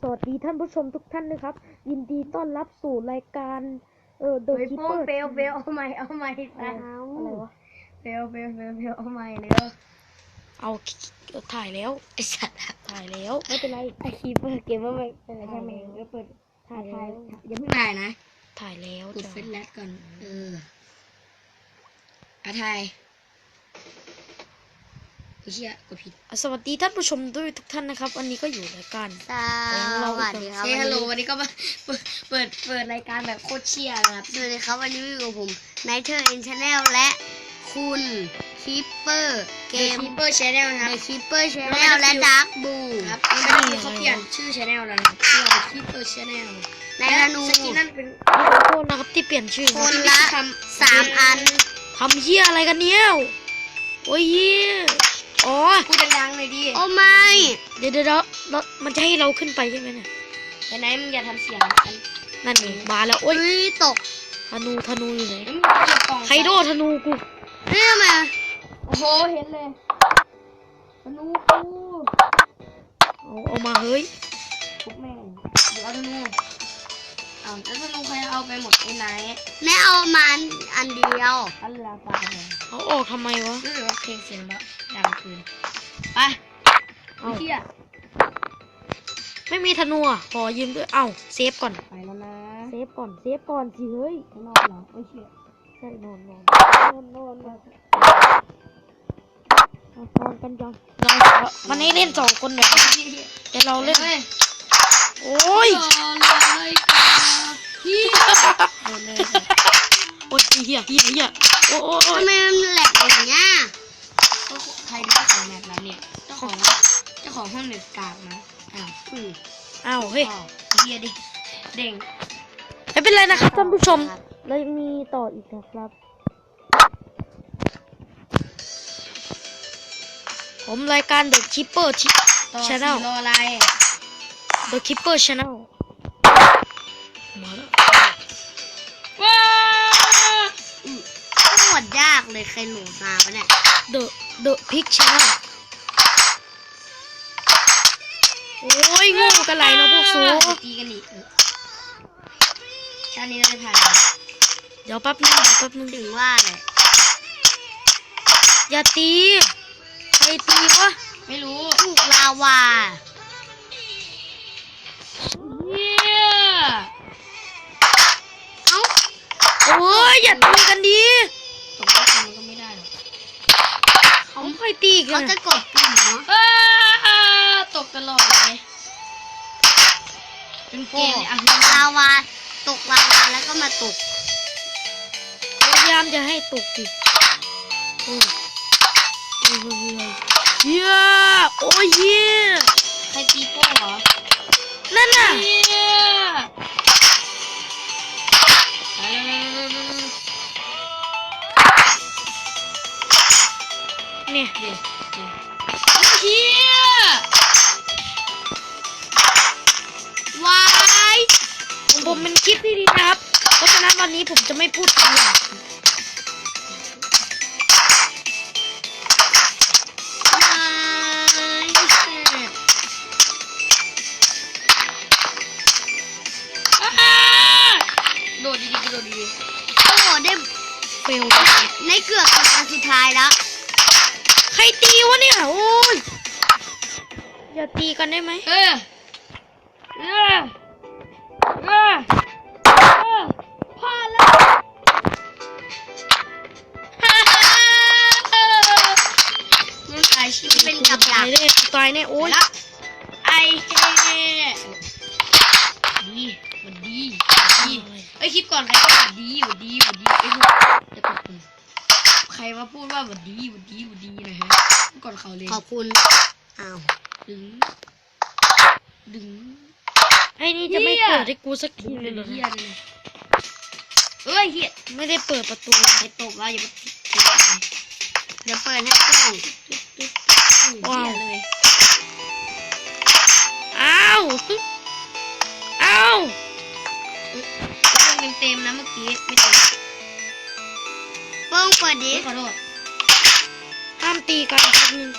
สวัสดีท่านผู้ชมทุกท่านนะครับ ยินดีต้อนรับสู่รายการเอ่อ The เฮ้ยโป้ Keeper เฟลเฟลเอาใหม่เอาใหม่ไปอะไรวะเฟลเฟลเฟลเฟลเอาใหม่เร็วเอาถ่ายแล้วไอสัตว์ถ่ายแล้วไม่เป็นไรไอคีเปิดเกมว่าไม่เป็นไรใช่ไหมก็เปิดถ่ายถ่ายอย่าเพิ่งถ่ายนะถ่ายแล้วกดจ้ะเฟซแลก่อนเอออะถ่ายไอ้ เชี่ยกดผิดอะสวัสดีท่านผู้ชมด้วยทุกท่านนะครับ วันนี้ก็อยู่รายการสวัสดีครับเฮ้ฮัลโหลวันนี้ก็มาเปิดเปิดเปิดรายการแบบโคตรเชี่ยนะครับสวัสดีครับวันนี้อยู่กับผมไนเธอร์เอ็นชาแนลและคุณคิปเปอร์เกเกมมคีเปอร์ชแนลนะคเดรับอะคิปเปอร์ชาแนลและดาร์กบูครับนี่ไม่ได้เขาเปลี่ยนชื่อชแนลแล้วนะครับชื่อว่าคีเปอร์ชแนลในธนูสกินนั่นเป็นขอโทษนะครับที่เปลี่ยนชื่อคนนะละทำสามอันทำเหี้ยอะไรกันเนี่ยโอ้ยเหี้ย อ๋อพูดดังๆหน่อยดิโอ้ไม่ เดี๋ยวเดี๋ยวเดี๋ยวเรามันจะให้เราขึ้นไปใช่ไหมเนี่ยไอ้ไหนมึงอย่าทำเสียงกันนั่นเองมาแล้วโอ้ยเฮ้ยตกธนูธนูอยู่ไหนเอ้ยมึงเก็บกล่องไคโดธนูกูนี่ทำไมโอ้โหเห็นเลยธนูกูเอาเอามาเฮ้ย ทุกแม่งเดี๋ยวเอาธนู อ้าวแล้วธนูใครเอาไปหมดไอ้ไหนแน่เอามาอันอันเดียวอัลลาตาเลยเอาออกทำไมวะรู้สึกว่าเพลงเสียงแบบดังเกินไปเอาเที่ยไม่มีธนูอะขอยืมด้วยเอ้าเซฟก่อนไปแล้วนะเซฟก่อนเซฟก่อนสิเฮ้ยข้างนอกเหรอไม่เชื่อใช่นอนนอนนอนนอนนอนอะนอนกันยังเรามันให้เล่นสองคนแบบนี้แต่เราเล่นเฮ้ย โอ้ยโดนเลยค่ะเฮียโดนเลยค่ะโอ้ยเหี้ยเหี้ยเหี้ยโอ้โอ้โอ้ทำไมมันแหลกอย่างเงี้ยก็ใครเป็นเจ้าของแมปนั้นเนี่ยเจ้าของเจ้าของห้องเน็ตกากนะอ้าวอืมอ้าวเฮ้ยอ้าวเฮียดิเด้งไม่เป็นไรนะครับท่านผู้ชมแล้วมีต่ออีกนะครับ ผมรายการ The Keeper ที่ต่อ Channel สี่รออะไร The Keeper Channel มาแล้วว้าโคตรยากเลยใครโหลดมาวะเนี่ย The The Pig Channel โอ้ยโง่กันไหลเนาะพวกสูตีกันอีกเออชาตินี้เราจะผ่านเดี๋ยวแป๊บนึงเดี๋ยวแป๊บนึงถึงว่าเลยอย่าตีใครตีวะไม่รู้ถูกลาวา เฮียเอ้าโอ้ยอย่าตีกันดีตกรถมันก็ไม่ได้หรอกเขาใครตีกัเขานจะกดปุ่มเนาะอ้าตกตลอดเลยเป็นเกมเนี่ยอะลาวาตกลาวาแล้วก็มาตกพยายามจะให้ตกดิโอ้ยโอ้ยโอ้ยโอ้ยเฮียโอ้ยเฮียใครตีโป้เหรอ นั่นน่ะเฮียไปเลยเนี่ยเดี๋ยวเดี๋ยวเฮียวายของผมเป็นคลิปที่ดีนะครับ เพราะฉะนั้นวันนี้ผมจะไม่พูดคำหยาบ เฟลในเกือบถึงอันสุดท้ายแล้ว ใครตีวะเนี่ยโอ้ยอย่าตีกันได้ไหมๆเออเออเออเออพลาดแล้วฮ่าฮ่ามันตายชีวิตเป็นกับดัตากยแน่ตายแน่โอ้ยละไอเฮดีหวันดีหวันดี ไอยคลิปก่อนใครก็หวันดีหวันดีหวันดีไอ้พวกจะตกคุณใครมาพูดว่าหวันดีหวันดีหวันดีนะฮะก่อนเขาเลยขอบคุณ อ้าว ดึง ดึง ไอ้นี่จะไม่เหี้ยเปิดให้กูสักทีเลยเหรอเฮียเนี่ยเลยเอ้ยเฮียไม่ได้เปิดประตูไอตกแล้วอย่ามาติดเลยเดี๋ยวเปิดให้กล้องว้าวเฮียเลย อ้าวอ้าว กี้ไม่ติดเปิ้งเปิดดิขอโทษห้ามตีกันครับนึง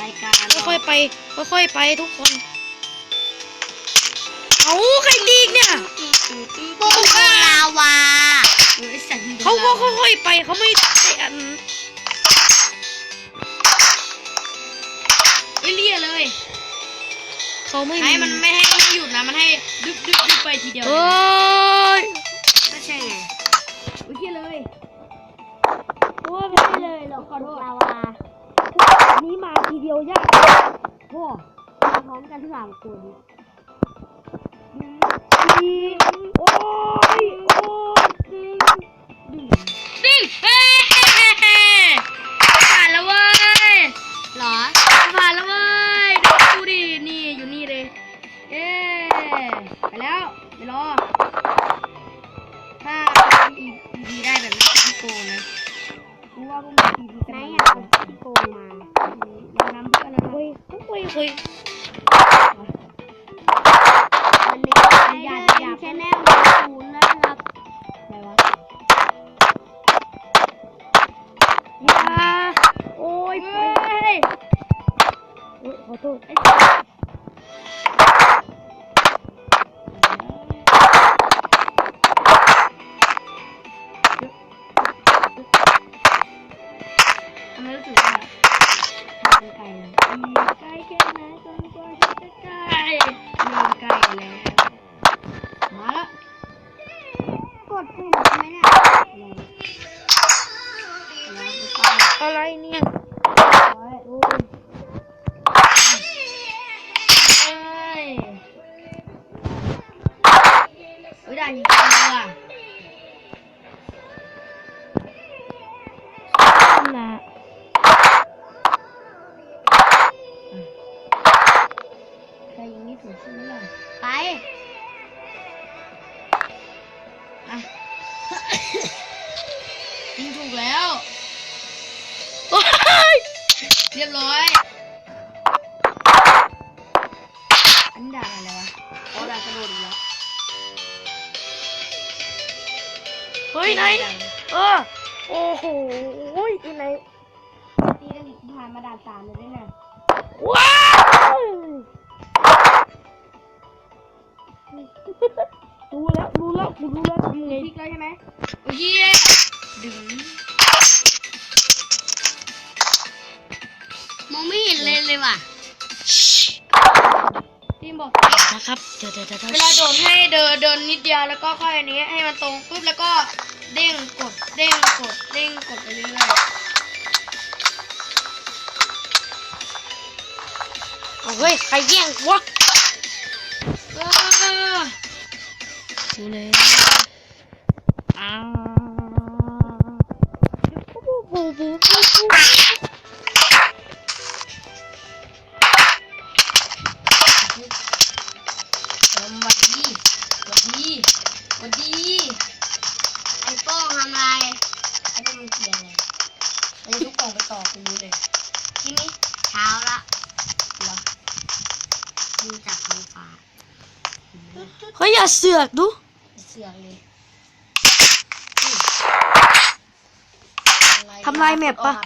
รายการค่อยๆไปค่อยๆไปทุกคน เอาใครดีกเนี่ยโบโบลาวาเออไอสัตว์เขาก็ค่อยๆไปเขาไม่ได้อันเอ้ยเลี่ยเลยเขาไม่ให้มันไม่ให้หยุดนะมันให้ดึบดึบดึบไปทีเดียวเอ้ยก็ใช่ไง โอ้ยไม่ได้เลยหรอกขอโทษลาวานนี้มาทีเดียวยากโอ้มาพร้อมกันสามคนทีโอ้ ไหนกันอยากเอาที่โกมาเรานำเพื่อนนะเฮ้ยเฮ้ยเฮ้ยวันนี้ไอเดอร์ชแนลศูนย์นะครับอะไรวะยาโอ้ยโอ้ยขอโทษ แล้วโอ้ยเรียบร้อยอันนี้ด่าอะไรวะอ๋อด่ากระโดดอีกแล้วเฮ้ยไหนเออโอ้โหที่ไหนตีกันอีกผ่านมาด่านสามเลยด้วยนะว้าวรู้แล้วรู้แล้วกูรู้แล้วทำไงพลิกแล้วใช่ไหมโอ้ยดึง ไม่เห็นเลยเลยว่ะทีมบอกนะครับเดี๋ยวเดี๋ยวเดี๋ยวเวลาโดดให้เดินเดินนิดเดียวแล้วก็ค่อยอันนี้ให้มันตรงปุ๊บแล้วก็เด้งกดเด้งกดเด้งกดไปเรื่อยเอาเฮ้ยใครแย่งวะๆเออดูเลย ฮ้ยอย่าเสือกดูเสือกเลยทำลายแมปปะออกม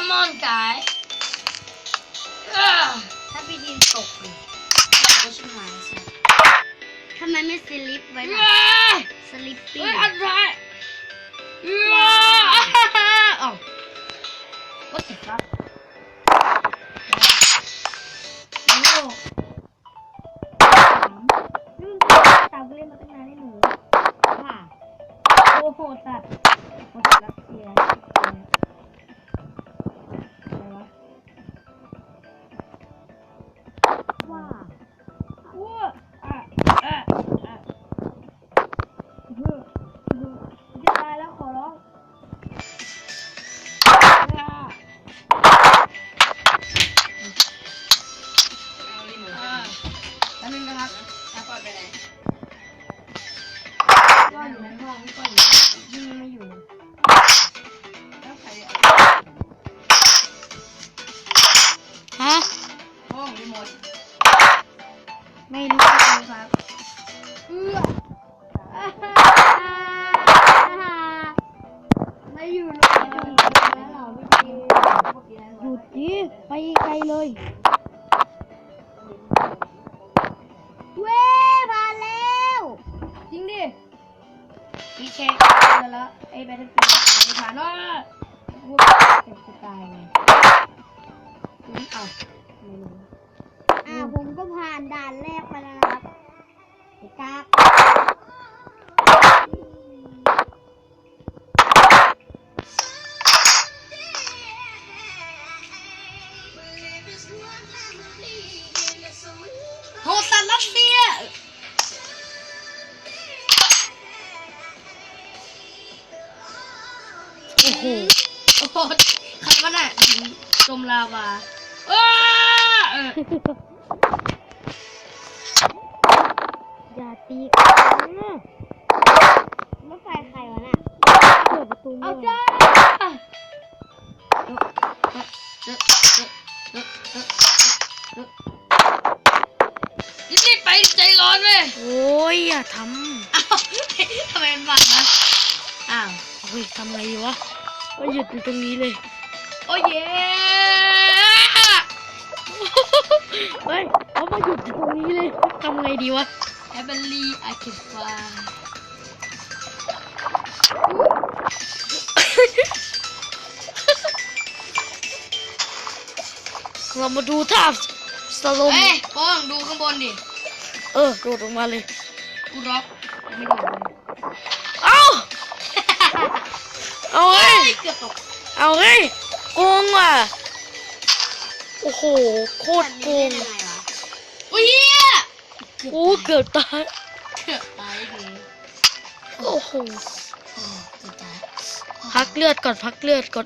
Come on guys อ้าวถ้าพี่ดินตกเลยก็ชิบหายสิทำไมไม่สลิปไว้เฮ้ล่ะยสลิปปิ้เฮ้งยอันท้ายเฮ้ยอ้าว What the fuck โอ้นี่มึงตามกูเล่นมาตั้งนานให้หนูค่ะโอ้โหตัดโอ้ตัด ไกลเลยเว้ผ่านแล้ว จริงดิพี่เช็คแล้วแล้วไอ้แบทเทิลฟิลด์ไม่ผ่านว่าพูดเป็นสไตล์ไงอืมเอ้าไม่รู้อ่าผมก็ผ่านด่านแรกมาแล้วนะครับไอ้กาก โอ้โหโอ้โหใครวะน่ะยิงจมลาวาอ้าเอออย่าตีกันนะรถไฟใครวะน่ะเปิดประตูเอาไม่จ้ารีบๆไปใจร้อนเว้ยโอ้ยอย่าทอ้าวทำไมมันบาดนะอ้าวำเฮ้ยทำไงดีวะ ก็หยุดอยู่ตรงนี้เลย โอ้ยเย้เฮ้ยเขามาหยุดอยู่ตรงนี้เลยทำไงดีวะแอเบลลี่ไอคิฟาเรามาดูท่าสโลมเอ้ยป้องดูข้างบนดิ เออ โดดลงมาเลย กูร็อกไม่โดดเลย เอาเฮ้ย เกือบตกเอาเฮ้ยโกงว่ะ โอ้โห โคตรโกงยังไงวะอุ้ยเหี้ยโอ้เกือบตาย เกือบตายเลยโอ้โห โอ้เกือบตายพักเลือดก่อนพักเลือดก่อน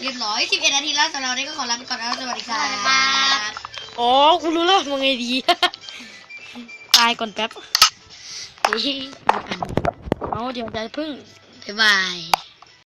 เรียบร้อย11นาทีแล้วสำหรับวันนี้ก็ขอลาไปก่อนแล้วสวัสดีครับ อ๋อกูรู้แล้วมันไงดี ตายก่อนแป๊บเฮ้ย เอาเดี๋ยวจะพึ่งบ๊ายบาย